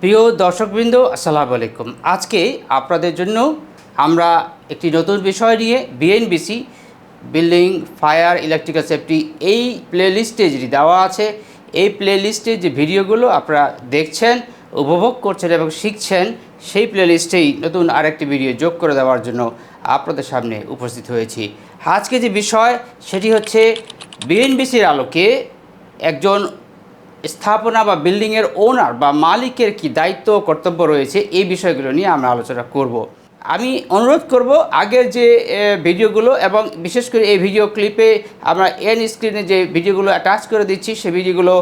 প্রিয় দর্শকবৃন্দ, আসসালামু আলাইকুম। আজকে আপনাদের জন্য আমরা একটি নতুন বিষয় নিয়ে BNBC building, fire, electrical safety এই প্লেলিস্টে যেটি দেওয়া আছে, এই প্লেলিস্টে যে ভিডিওগুলো আপনারা দেখছেন, উপভোগ করছেন এবং শিখছেন, সেই প্লেলিস্টেই নতুন আরেকটি ভিডিও যোগ করে দেওয়ার জন্য আপনাদের সামনে উপস্থিত হয়েছি। আজকে যে বিষয়, সেটি হচ্ছে বিএনবিসির আলোকে একজন স্থাপনা বা বিল্ডিংয়ের ওনার বা মালিকের কি দায়িত্ব কর্তব্য রয়েছে এই বিষয়গুলো নিয়ে আমরা আলোচনা করব। আমি অনুরোধ করব আগের যে ভিডিওগুলো এবং বিশেষ করে এই ভিডিও ক্লিপে আমরা এন স্ক্রিনে যে ভিডিওগুলো অ্যাটাচ করে দিচ্ছি সেই ভিডিওগুলো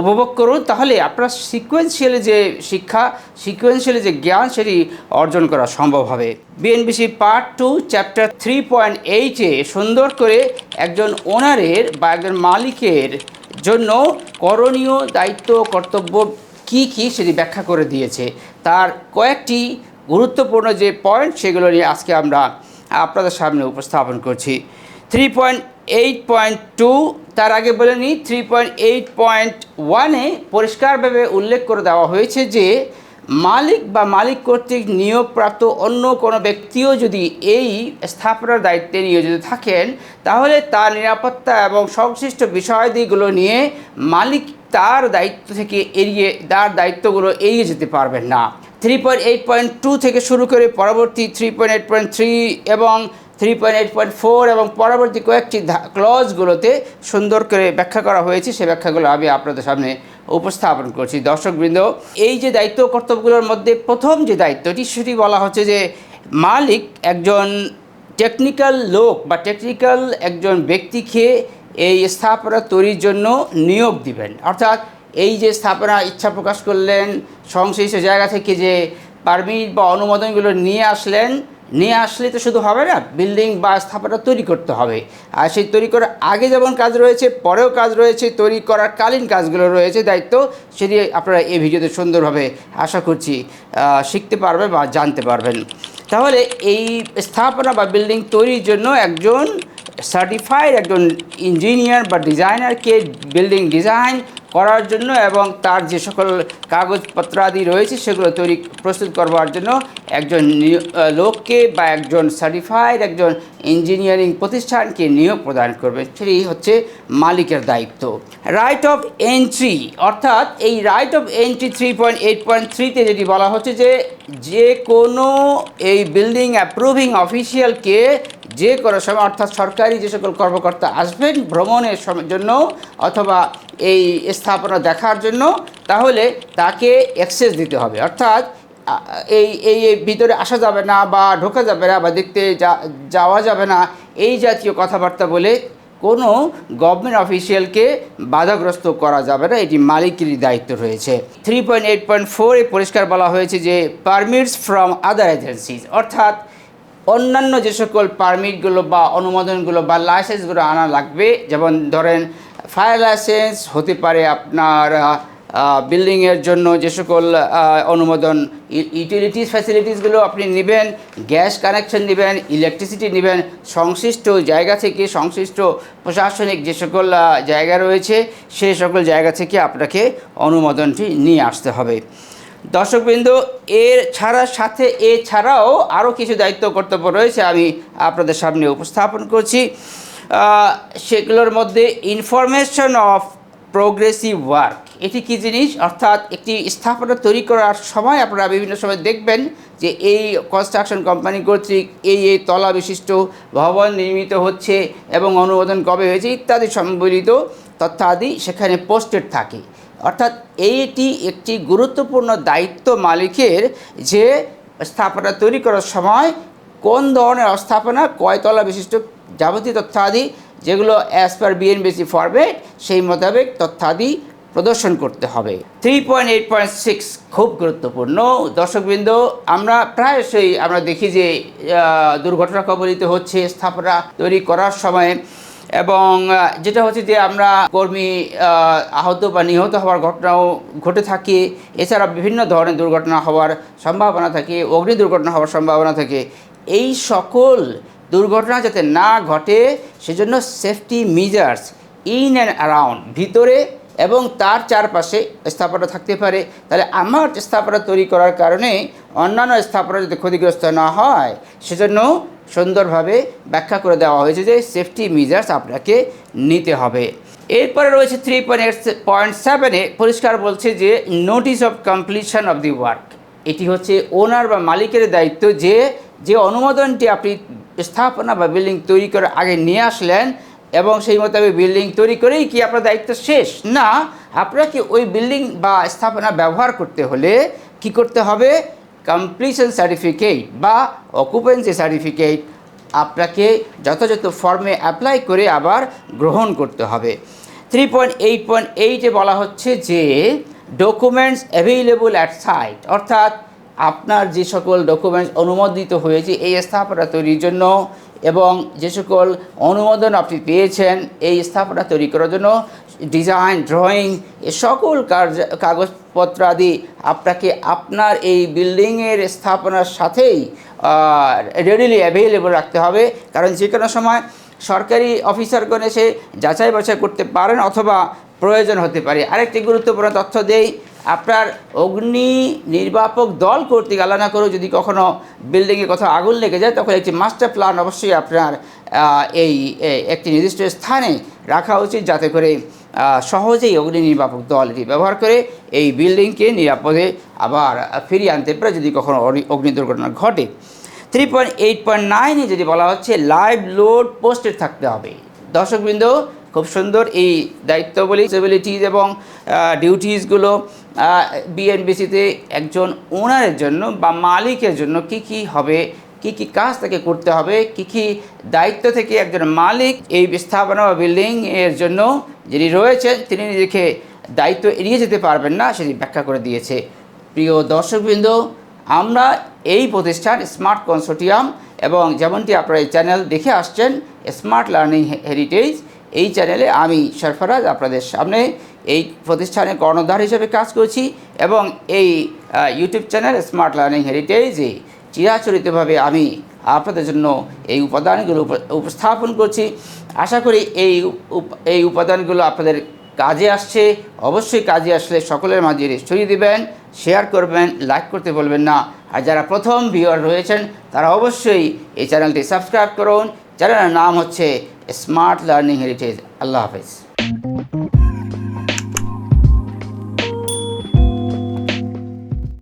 উপভোগ করুন। তাহলে আপনার সিকোয়েন্সিয়ালি যে শিক্ষা সিকোয়েন্সিয়ালি যে জ্ঞান সেটি অর্জন করা সম্ভব হবে। BNBC part two chapter three point এইটে সুন্দর করে একজন ওনারের বা একজন মালিকের জন্য করণীয় দায়িত্ব, কর্তব্য কি কি সেটি ব্যাখ্যা করে দিয়েছে। তার কয়েকটি গুরুত্বপূর্ণ যে পয়েন্ট সেগুলো নিয়ে আজকে আমরা আপনাদের সামনে উপস্থাপন করছি। Three point eight point two তার আগে বলে নিই থ্রি পয়েন্ট এইট পয়েন্ট ওয়ানে পরিষ্কারভাবে উল্লেখ করে দেওয়া হয়েছে যে মালিক বা মালিক কর্তৃক নিয়োগপ্রাপ্ত অন্য কোনো ব্যক্তিও যদি এই স্থাপনার দায়িত্বে নিয়োজিত থাকেন, তাহলে তার নিরাপত্তা এবং সংশ্লিষ্ট বিষয়াদিগুলো নিয়ে মালিক তার দায়িত্ব থেকে এড়িয়ে তার দায়িত্বগুলো এড়িয়ে যেতে পারবেন না। Three point eight point two থেকে শুরু করে পরবর্তী three point eight point three এবং three point eight point four এবং পরবর্তী কয়েকটি ক্লজগুলোতে সুন্দর করে ব্যাখ্যা করা হয়েছে সেই ব্যাখ্যাগুলো আমি আপনাদের সামনে উপস্থাপন করছি। দর্শকবৃন্দ, এই যে দায়িত্ব কর্তব্যগুলোর মধ্যে প্রথম যে দায়িত্বটি, সেটি বলা হচ্ছে যে মালিক একজন টেকনিক্যাল লোক বা টেকনিক্যাল একজন ব্যক্তিকে এই স্থাপনা তৈরির জন্য নিয়োগ দিবেন। অর্থাৎ এই যে স্থাপনা ইচ্ছা প্রকাশ করলেন, সংশ্লিষ্ট জায়গা থেকে যে পারমিট বা অনুমোদনগুলো নিয়ে আসলেন নিয়ে আসলে তো শুধু হবে না বিল্ডিং বা স্থাপনা তৈরি করতে হবে। আর সেই তৈরি করার আগে যেমন কাজ রয়েছে, পরেও কাজ রয়েছে, তৈরি করার কালীন কাজগুলো রয়েছে, দায়িত্ব সেটি আপনারা এই ভিডিওতে সুন্দরভাবে আশা করছি শিখতে পারবেন বা জানতে পারবেন। তাহলে এই স্থাপনা বা বিল্ডিং তৈরির জন্য একজন সার্টিফাইড একজন ইঞ্জিনিয়ার বা ডিজাইনারকে বিল্ডিং ডিজাইন করার জন্য এবং তার যে সকল কাগজপত্র আদি রয়েছে, সেগুলো তৈরি, প্রস্তুত করবার জন্য একজন লোককে বা একজন সার্টিফাইড একজন ইঞ্জিনিয়ারিং প্রতিষ্ঠানকে নিয়োগ প্রদান করবে। সেটি হচ্ছে মালিকের দায়িত্ব। রাইট অফ এন্ট্রি অর্থাৎ এই right of entry three point eight point থ্রিতে যেটি বলা হচ্ছে যে যে কোনো এই বিল্ডিং অ্যাপ্রুভিং অফিসিয়ালকে যে কোনো সময়, অর্থাৎ সরকারি যে সকল কর্মকর্তা আসবেন ভ্রমণের জন্য অথবা এই স্থাপনা দেখার জন্য, তাহলে তাকে অ্যাক্সেস দিতে হবে। অর্থাৎ এই এই ভিতরে আসা যাবে না বা ঢোকা যাবে না বা দেখতে যাওয়া যাবে না, এই জাতীয় কথাবার্তা বলে কোনো গভর্নমেন্ট অফিসিয়ালকে বাধাগ্রস্ত করা যাবে না। এটি মালিকেরই দায়িত্ব রয়েছে। থ্রি পয়েন্ট এইট পয়েন্ট ফোরে পরিষ্কার বলা হয়েছে যে পারমিটস ফ্রম আদার এজেন্সিজ অর্থাৎ অন্যান্য যে সকল পারমিটগুলো বা অনুমোদনগুলো বা লাইসেন্সগুলো আনা লাগবে, যেমন ধরেন ফায়ার লাইসেন্স হতে পারে আপনার বিল্ডিংয়ের জন্য যে সকল অনুমোদন ইউটিলিটিস ফ্যাসিলিটিসগুলো আপনি নেবেন, গ্যাস কানেকশন নেবেন, ইলেকট্রিসিটি নেবেন, সংশ্লিষ্ট জায়গা থেকে সংশ্লিষ্ট প্রশাসনিক যে সকল জায়গা রয়েছে সেই সকল জায়গা থেকে আপনাকে অনুমোদনটি নিয়ে আসতে হবে। দর্শকবৃন্দ, এর ছাড়া সাথে এছাড়াও আরও কিছু দায়িত্ব কর্তব্য রয়েছে আমি আপনাদের সামনে উপস্থাপন করছি। সেগুলোর মধ্যে ইনফরমেশন অফ প্রোগ্রেসিভ ওয়ার্ক এটি কী জিনিস? অর্থাৎ একটি স্থাপনা তৈরি করার সময় আপনারা বিভিন্ন সময় দেখবেন যে এই কনস্ট্রাকশন কোম্পানি কর্তৃক এই এই তলা বিশিষ্ট ভবন নির্মিত হচ্ছে এবং অনুমোদন কবে হয়েছে ইত্যাদি সম্বলিত তথ্যাদি সেখানে পোস্টেড থাকে। অর্থাৎ এইটি একটি গুরুত্বপূর্ণ দায়িত্ব মালিকের যে স্থাপনা তৈরি করার সময় কোন ধরনের স্থাপনা কয়তলা বিশিষ্ট যাবতীয় তথ্যাদি, যেগুলো অ্যাজ পার বিএনবিসি ফরম্যাট সেই মোতাবেক তথ্যাদি প্রদর্শন করতে হবে। Three point eight point six খুব গুরুত্বপূর্ণ। দর্শকবৃন্দ, আমরা প্রায়শই আমরা দেখি যে দুর্ঘটনা কবলিত হচ্ছে, স্থাপনা তৈরি করার সময়। এবং যেটা হচ্ছে যে আমরা কর্মী আহত বা নিহত হওয়ার ঘটনাও ঘটে থাকে। এছাড়া বিভিন্ন ধরনের দুর্ঘটনা হওয়ার সম্ভাবনা থাকে, অগ্নি দুর্ঘটনা হওয়ার সম্ভাবনা থাকে। এই সকল দুর্ঘটনা যাতে না ঘটে, সেজন্য safety measures in and around ভিতরে এবং তার চারপাশে স্থাপনা থাকতে পারে। তাহলে আমার স্থাপনা তৈরি করার কারণে অন্যান্য স্থাপনা যদি ক্ষতিগ্রস্ত না হয়, সেজন্য সুন্দরভাবে ব্যাখ্যা করে দেওয়া হয়েছে যে সেফটি মেজার্স আপনাকে নিতে হবে। এরপরে রয়েছে থ্রি পয়েন্ট পয়েন্ট সেভেনে পরিষ্কার বলছে যে notice of completion of the work এটি হচ্ছে ওনার বা মালিকের দায়িত্ব যে যে অনুমোদনটি আপনি স্থাপনা বা বিল্ডিং তৈরি করার আগে নিয়ে আসলেন এবং সেই মোতাবেক বিল্ডিং তৈরি করেই কি আপনার দায়িত্ব শেষ? না, আপনাকে ওই বিল্ডিং বা স্থাপনা ব্যবহার করতে হলে কি করতে হবে? কমপ্লিশন সার্টিফিকেট বা অকুপেন্সি সার্টিফিকেট আপনাকে যথাযথ ফর্মে অ্যাপ্লাই করে আবার গ্রহণ করতে হবে। থ্রি পয়েন্ট এইট পয়েন্ট এইটে বলা হচ্ছে যে ডকুমেন্টস অ্যাভেইলেবল অ্যাট সাইট অর্থাৎ আপনার যে সকল ডকুমেন্টস অনুমোদিত হয়েছে এই স্থাপনা তৈরির জন্য এবং যে সকল অনুমোদন আপনি পেয়েছেন, এই স্থাপনা তৈরি করার জন্য, ডিজাইন, ড্রয়িং, এ সকল কার্য, কাগজপত্র আদি আপনাকে আপনার এই বিল্ডিংয়ের স্থাপনার সাথেই রেডিলি অ্যাভেলেবল রাখতে হবে। কারণ যে কোনো সময় সরকারি অফিসারগণ এসে যাচাই বাছাই করতে পারেন অথবা প্রয়োজন হতে পারে। আরেকটি গুরুত্বপূর্ণ তথ্য দেই আপনার অগ্নি নির্বাপক দল কর্তৃক আলাদা করে যদি কখনো বিল্ডিংয়ে কোথাও আগুন লেগে যায়, তখন একটি মাস্টার প্ল্যান অবশ্যই আপনার এই একটি নির্দিষ্ট স্থানে রাখা উচিত যাতে করে সহজেই অগ্নি নির্বাপক দল এটি ব্যবহার করে এই বিল্ডিংকে নিরাপদে আবার ফিরিয়ে আনতে পারে যদি কখনো অগ্নি দুর্ঘটনা ঘটে। থ্রি পয়েন্ট এইট পয়েন্ট নাইনে যদি বলা হচ্ছে লাইভ লোড পোস্টেড থাকতে হবে। দর্শকবৃন্দ খুব সুন্দর এই দায়িত্বগুলি সিভিলিটিজ এবং ডিউটিসগুলো বিএনবিসিতে একজন ওনারের জন্য বা মালিকের জন্য কি কি হবে, কি কি কাজ তাকে করতে হবে, কি কি দায়িত্ব থেকে একজন মালিক এই স্থাপনা বা বিল্ডিং এর জন্য যিনি রয়েছেন, তিনি নিজেকে দায়িত্ব এড়িয়ে যেতে পারবেন না সেটি ব্যাখ্যা করে দিয়েছে। প্রিয় দর্শকবৃন্দ, আমরা এই প্রতিষ্ঠান স্মার্ট কনসোর্টিয়াম এবং যেমনটি আপনারা এই চ্যানেল দেখে আসছেন স্মার্ট লার্নিং হেরিটেজ এই চ্যানেলে আমি সরফরাজ আপনাদের সামনে এই প্রতিষ্ঠানের কর্ণধার হিসেবে কাজ করছি এবং এই ইউটিউব চ্যানেল স্মার্ট লার্নিং হেরিটেজে চিরাচরিতভাবে আমি আপনাদের জন্য এই উপাদানগুলো উপ- উপস্থাপন করছি। আশা করি এই এই উপাদানগুলো আপনাদের কাজে আসছে। অবশ্যই কাজে আসলে সকলের মাঝে ছড়িয়ে দেবেন শেয়ার করবেন লাইক করতে বলবেন না। আর যারা প্রথম ভিউয়ার রয়েছেন, তারা অবশ্যই এই চ্যানেলটি সাবস্ক্রাইব করুন চ্যানেলের নাম হচ্ছে স্মার্ট লার্নিং হেরিটেজ আল্লাহ হাফেজ।